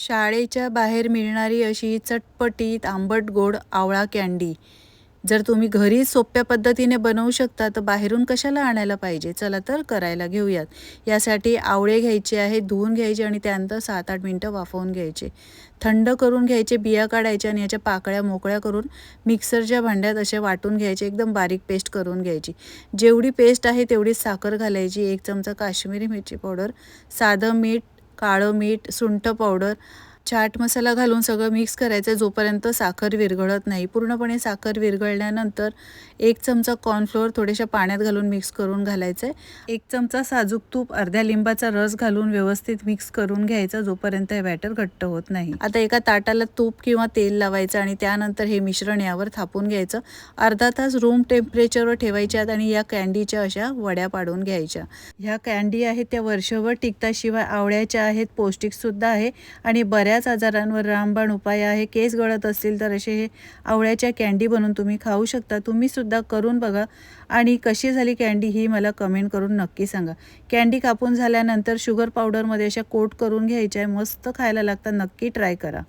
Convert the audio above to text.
शाळेच्या बाहेर मिळणारी अशी चटपटीत आंबट गोड आवळा कँडी. जर तुम्ही घरी सोप्या पद्धतीने बनवू शकता तर बाहेरून कशाला आणायला पाहिजे? चला तर करायला घेऊयात. यासाठी आवळे घ्यायचे आहेत धुवून घ्यायचे आणि त्यानंतर सात आठ मिनटं वाफवून घ्यायचे. थंड करून घ्यायचे बिया काढायच्या आणि याच्या पाकळ्या मोकळ्या करून मिक्सरच्या भांड्यात असे वाटून घ्यायचे एकदम बारीक पेस्ट करून घ्यायची. जेवढी पेस्ट आहे तेवढीच साखर घालायची एक चमचा काश्मीरी मिरची पावडर साधं मीठ काळं मीठ सुंठ पावडर चाट मसाला घालून सगळं मिक्स करायचं जोपर्यंत साखर विरघळत नाही. पूर्णपणे साखर विरघळल्यानंतर एक चमचा कॉर्नफ्लोअर थोड्याशा पाण्यात घालून मिक्स करून घालायचं आहे एक चमचा साजूक तूप अर्ध्या लिंबाचा रस घालून व्यवस्थित मिक्स करून घ्यायचा जोपर्यंत हे बॅटर घट्ट होत नाही. आता एका ताटाला तूप किंवा तेल लावायचं आणि त्यानंतर हे मिश्रण यावर थापून घ्यायचं. अर्धा तास रूम टेम्परेचरवर ठेवायच्यात आणि या कँडीच्या अशा वड्या पाडून घ्यायच्या. ह्या कँडी आहेत त्या वर्षभर टिकताशिवाय आवळ्याच्या आहेत पौष्टिकसुद्धा आहे आणि बऱ्याच आजारांवर रामबाण उपाय आहे. केस गळत असतील तर असे हे आवळ्याच्या कँडी बनवून तुम्ही खाऊ शकता. तुम्हीसुद्धा करून बघा. आणि कशी झाली कँडी ही मला कमेंट करून नक्की सांगा. कँडी कापून झाल्यानंतर शुगर पावडरमध्ये अशा कोट करून घ्यायच्या आहे. मस्त खायला लागतात. नक्की ट्राय करा.